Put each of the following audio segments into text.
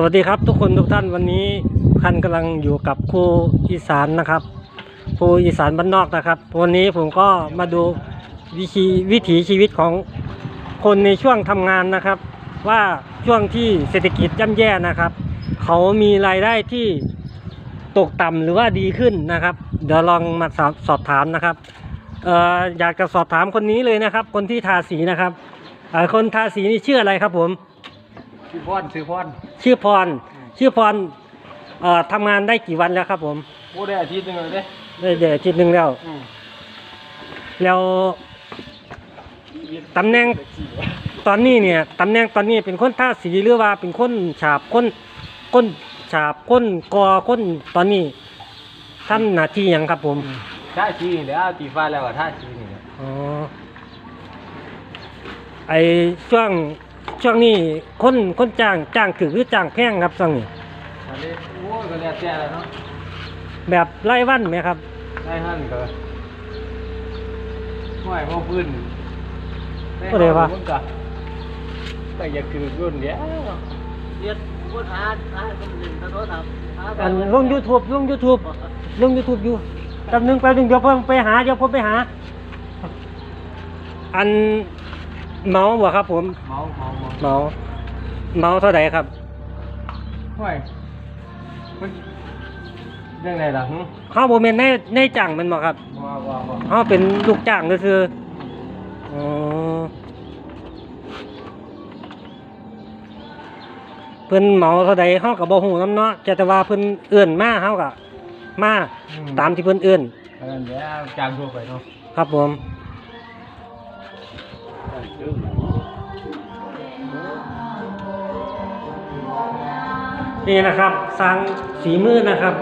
สวัสดีครับทุกคนทุกท่านวันนี้ท่านกำลังอยู่กับครูอีสานนะครับครูอีสานบ้านนอกนะครับวันนี้ผมก็มาดูวิธีวิถีชีวิตของคนในช่วงทำงานนะครับ ว่าช่วงที่เศรษฐกิจย่ำแย่นะครับ เขามีรายได้ที่ตกต่ำหรือว่าดีขึ้นนะครับ เดี๋ยวลองมาสอบสอบถามนะครับเอออยากจะสอบถามคนนี้เลยนะครับ คนที่ทาสีนะครับคนทาสีนี่ชื่ออะไรครับผมซื้อพรซื้อพร ชื่อพร ชื่อพรเอ่อทำงานได้กี่วันแล้วครับ ผมโอ้ได้อาทิตย์หนึงเลยเด้ได้เดือนอาทิตย์หนึ่งแล้ว อืมแล้วตำแหน่งตอนนี้เนี่ยตำแหน่งตอนนี้เป็นคนท่าสีหรือว่าเป็นคนฉาบคนคนฉาบคนกอคนตอนนี้ทำหน้าที่หยังครับผมท่าชีนี่แหล้วตีฟ้าแล้วก็ท่าชีนี่แหละอ๋อไอช่วง ช่วงนี้คนคนจ้างจ้างถือหรือจ้างแพงครับช่วงนี้อันนี้โอ้ยก็แล้วแต่แล้วเนาะแบบไล่วันไหมครับได้หั่นก็ห้วยบ่พื้นก็เลยว่ามันก็ก็อยากคือรุ่นเดียวเรียนพูดหาหาคนหนึ่งตะโนทำหาอันลง YouTube ลง YouTube ลง YouTube อยู่แป๊บหนึงแป๊บหนึงเดี๋ยวผมไปหาเดี๋ยวผมไปหา อัน เมาบ่ครับ ผมเมาเมาเมาเมาเมาเท่าไหร่ครับห้วยมันเรื่องไหนล่ะหึเฮาบ่แม่นในในจ้างแมันบ่ครับว่าว่าว่าเฮาเป็นลูกจ้างซื่อๆอ๋อเพิ่นเมาเท่าใดเฮาก็บ่ฮู้นำเนาะแต่แต่ว่าเพิ่นเอื้อนมาเฮาก็มาตามที่เพิ่นเอื้อนอันนั้นเดี๋ยวจางทั่วไปเนาะครับผม นี่นะครับสร้างสีมือนะครับ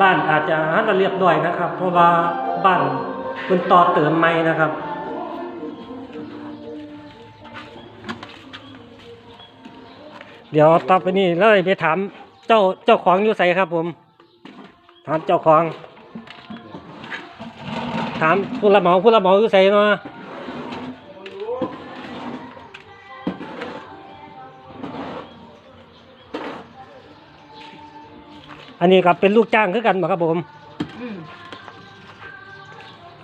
บ้านอาจจะให้เรียบร้อยนะครับ เพราะว่าบ้านเป็นต่อเติมใหม่นะครับเดี๋ยวต่อไปนี้เราไปถามเจ้าเจ้าของอยู่ไสครับ ผม ถามเจ้าของ ถามผู้รับเหมาผู้รับเหมาอยู่ไสเนาะ อันนี้ครับเป็นลูกจ้างคือกันบ่ครับผม อืม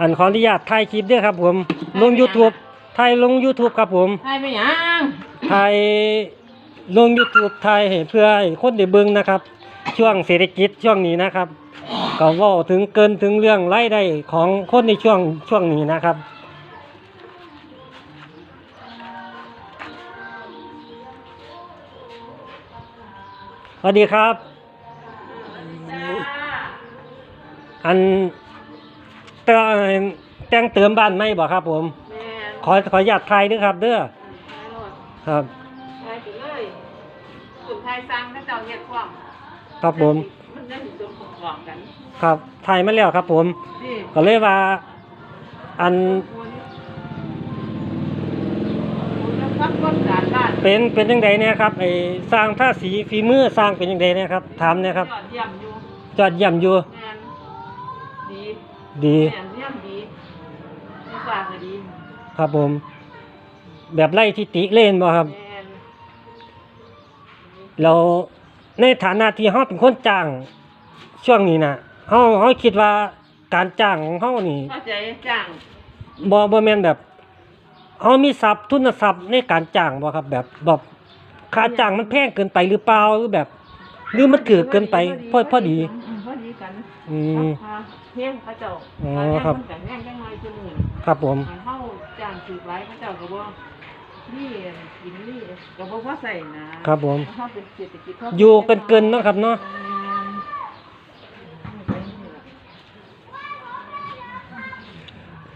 อันขออนุญาตถ่ายคลิปด้วยครับผม ลง YouTube ถ่ายลง YouTube ครับผม ให้ไปหยังถ่ายลง YouTube ถ่ายให้เพื่อให้คนได้เบิ่งนะครับ ช่วงเศรษฐกิจช่วงนี้นะครับก็เว่าถึงเกินถึงเรื่องรายได้ของคนในช่วงช่วงนี้นะครับ สวัสดีครับ อันแต่งแต่งเติมบ้านไม่บ่ครับ ผม แม่นขอขออนุญาตถ่ายด้วยครับ เด้อไปโลดครับไปไปเลยกลุ่มไทยสร้างถ้าเจ้าเฮ็ดความครับผม มันได้ถึงตัวของของกันครับถ่ายมาแล้วครับ ผม นี่ก็เลยว่า อันคุณคุณแล้วพักก้นการบ้านเป็นเป็นยังไงเนี่ยครับไอ้สร้างท่าสีฝีมือสร้างเป็นยังไงเนี่ยครับถามเนี่ยครับ ยอดเยี่ยมอยู่จอดเยี่ยมอยู่ แม่นดี ดี แม่นเยี่ยมดีไม่ฝากก็ดีครับผม แบบไล่ทิติเล่นบ่ครับ แม่นเราในฐานะที่เฮาเป็นคนจ้าง ช่วงนี้นะเฮาเฮาคิดว่าการจ้างของเฮานี่เข้าใจจ้างบ่บ่แม่นแบบเฮามีทรัพย์ทุนทรัพย์ในการจ้างบ่ครับ แบบแบบค่าจ้างมันแพงเกินไปหรือเปล่าหรือแบบ หรือมันถือเกินไปพอพอดี มพอดีกันอืมพาเพียงพระเจ้าอ๋อพาแห้งครับมันแต่แห้งจังน้อยจังหนึ่งครับผมมันเฮาจ้างสืบไว้พระเจ้าก็บ่นี่กินนี่ก็บ่ว่าใส่นะครับผม เฮาเป็นเศรษฐกิจพอยู่กันเกินเนาะครับเนาะ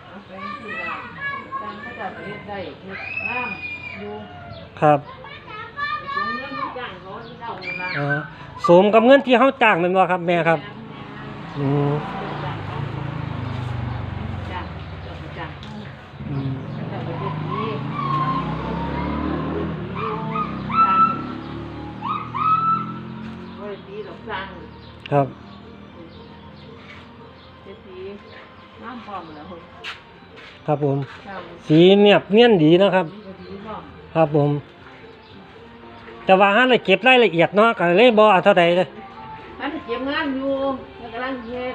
เอาไปที่ว่าจ้างพระเจ้าก็เฮ็ดได้เฮ็ดงามอยู่ครับสมเงินที่จ้างเขาที่เจ้านั่นล่ะอ่าสมกับเงินที่เฮาจ้างแม่นบ่ครับแม่ครับอืม จ้างเจ้าก็จ้าง อืม เจ้าก็เฮ็ดดีเฮ็ดดีอยู่จ้างบ่ได้ดีหรอกจ้าง ครับ เจ็ดสีน้ำพร้อมแล้วเฮ้ยคครับผมครับสีเนียบเนียนดีนะครับนี่ก็ดีบ่ครับผม แต่ว่าห้าเลยเก็บรายละเอียดเนาะก็เลยบ่เอาเท่าใดเลยท่านเก็บงานอยู่แล้วกำลังเฮ็ด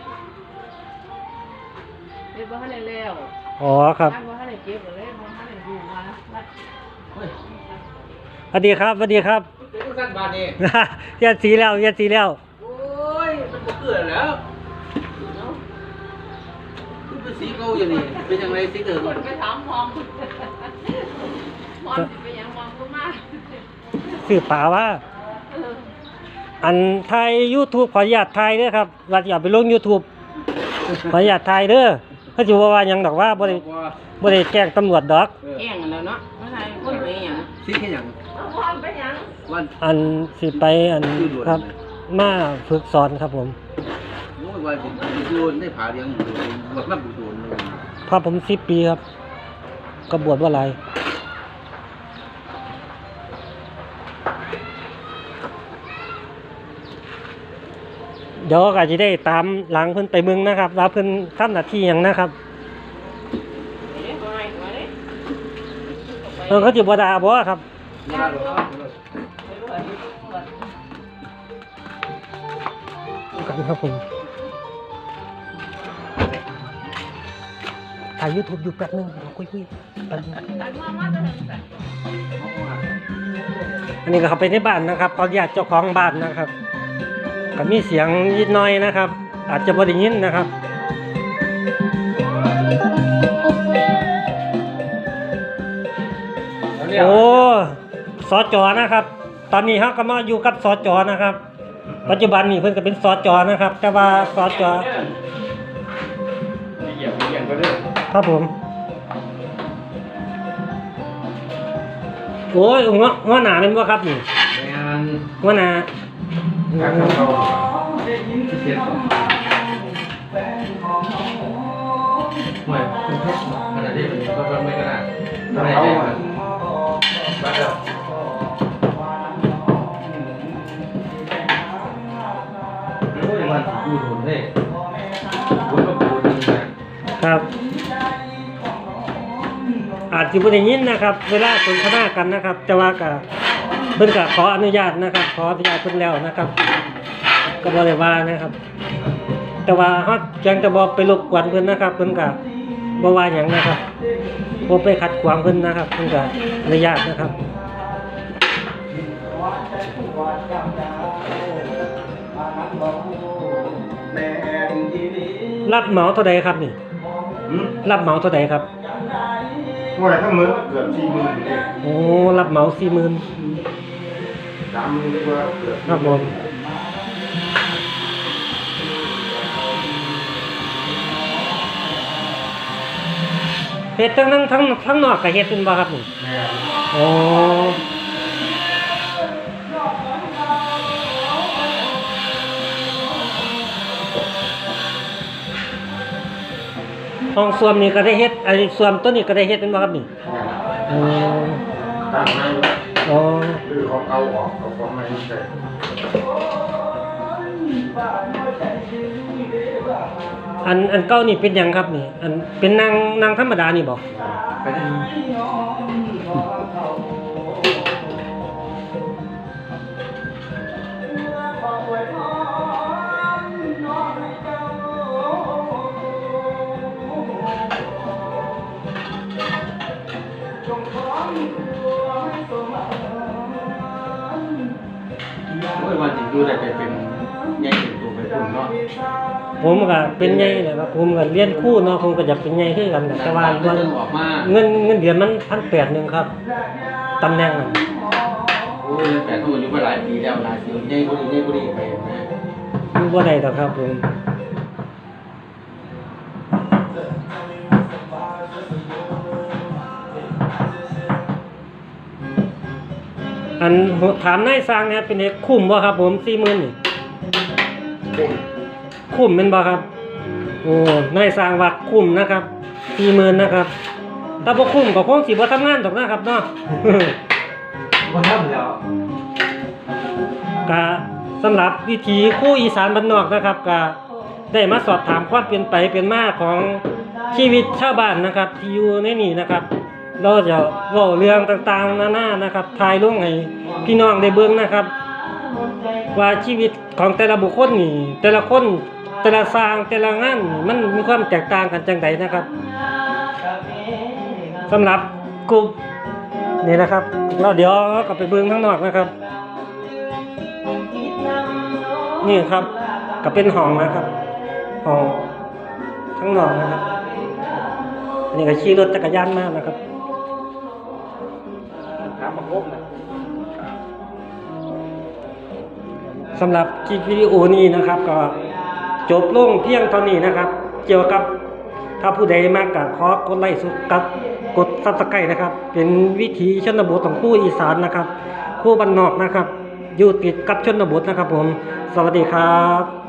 เฮ็ดบ่ทันได้แล้วอ๋อครับท่านบ่ทันได้เก็บเลยบ่ทันได้อยู่มาว่าเฮ้ยสวัสดีครับสวัสดีครับ เป็นสั้นบาดนี่เยียดสีแล้วเยียดสีแล้วโอ้ยมัน ก็เกิดแล้วคือเป็นสีเก่าอย่างนี้เป็นยังไงสีเดิมคนไปถามมองมองสิไปหยังมองก็มาสื่อป่าว่าเอออันไทย YouTube ขออนุญาตไทยเด้อครับว่าอย่าไปลง YouTube ขออนุญาตไทยเด้อเขาสิว่าว่าหยังดอกว่าบ่ได้ว่าบ่ได้แจ้งตำรวจดอกเออแห้งแล้วเนาะว่าไงคนไปหยังสีแค่หยังเอาพร้อมไปหยังวันอันสิไปอันครับ มาฝึกสอนครับผมโอ้ยวันสิโดนได้ผ่าเลี้ยงอยู่บวชมาบุโดนเลยพาผม10ปีครับ ก็บวชว่าหลายเดี๋ยวก็จะได้ตามหลังเพิ่นไปเมืองนะครับว่าเพิ่นทำหน้าที่หยังนะครับเอ๊ะบ่ให้บ่ได้เออเขาจะบดาบ่ครับนี่ล่ะเหรอ กันครับผมถ่ายยูทูบอยู่แป๊บนึงเดี๋ยวคุยคุยๆแป๊บนึงอันมามาจะทำกันอันนี้ก็เขาไปในบ้านนะครับเขาญาติเจ้าของบ้านนะครับก็มีเสียงนิดหน่อยนะครับ อาจจะบ่ได้ยินนะครับโอ้สอจอนะครับ ตอนนี้เขาก็มาอยู่กับสอจอนะครับ ปัจจุบันนี่เพิ่นก็เป็นสอจอนะครับ แต่ว่าสอจอเหยียบเหยียบไปเรื่อยครับผมโอ้ยหัวหัวหนาเป็นบ่ครับนี่แม่นหัวหนาการทำเขาเสียไม่ขนาดนี้มันก็ไม่ขนาดไม่ เลยกูก็กูโดนนะครับ อาจจะบ่ได้ยินนะครับ เวลาสนทนากันนะครับ แต่ว่าก็เพิ่นก็ขออนุญาตนะครับ ขออนุญาตเพิ่นแล้วนะครับ ก็บ่ได้ว่านะครับ แต่ว่าเฮาจังจะบ่ไปรบกวนเพิ่นนะครับ เพิ่นก็บ่ว่าหยังนะครับบ่ไปขัดขวางเพิ่นนะครับ เพิ่นก็อนุญาตนะครับ รับเหมาเท่าใดครับนี่ หืมรับเหมาเท่าใดครับว่าทั้งหมือเกือบสี่หมื่นเองโอ้ รับเหมา40,000สามหมื่นกว่าเกือบครับผมเฮ็ดทั้งทั้งทั้งทั้งนอกก็เฮ็ดเป็นบ่ครับนี่แม่โอ้ ห้องส้วมนี่ก็ได้เฮ็ดไอ้ส้วมตัวนี้ก็ได้เฮ็ดเป็นบ่ครับนี่โอ้ตั้งให้โอ้คือของเอาออกเอาของไม่ใช่อันอันเก่านี่เป็นหยังครับนี่ อันเป็นนางนางธรรมดานี่บ่ไปไอ้ยวันจริงดูได้ไปเป็นใหญ่เป็นตัวเป็นปุ่นเนาะผมก็เป็นใหญ่แหละครับผมก็เรียนครู่เนาะผมก็อยากเป็นใหญ่คือกันแต่ว่าเรื่องออกมาเงินเงินเดือนมันพันแปดหนึ่งครับตำแหน่งน่ะโอ้ยแต่เขาอยู่มาหลายปีแล้วหลายปีใหญ่กว่านี้ใหญ่กว่านี้ไปนะมันบ่ได้ดอกครับผม อันถามนายสร้างเนี่ยเป็นเอกคุ้มบ่ครับ ผมสี่หมื่นนี่คุ้มคุ้มเป็นบ่ครับ โอ้นายสร้างว่าคุ้มนะครับสี่หมื่นนะครับถ้าบ่คุ้มก็คงสิบ่ทำงานดอกนะครับเนาะว่าทำแล้วก็สำหรับวิถีคู่อีสานบ้านนอกนะครับก็ได้มาสอบถามความเปลี่ยนไปเป็นมาของชีวิตชาวบ้านนะครับ ที่อยู่ในนี่นะครับ เราจะเว่าเรื่องต่างๆนานานะครับทายลงให้พี่น้องได้เบิ่งนะครับ ว่าชีวิตของแต่ละบุคคลนี่ แต่ละคนแต่ละสร้างแต่ละงานนี่มันมีความแตกต่างกันจังไดนะครับสำหรับกลุ่มนี่นะครับเราเดี๋ยวกลับไปเบิ่งข้างนอกนะครับ นี่ครับก็เป็นห้องนะครับห้องข้างนอกนะครับอันนี้ก็ขี่รถจักรยานมากนะครับ สำหรับคลิปวิดีโอนี้นะครับ ก็จบลงเพียงเท่านี้นะครับ เกี่ยวกับถ้าผู้ใดมากก็ขอกดไลค์สุดกับกดซับสไครต์นะครับ เป็นวิถีชนบทของผู้อีสานนะครับ ผู้บ้านนอกนะครับ อยู่ติดกับชนบทนะครับผม สวัสดีครับ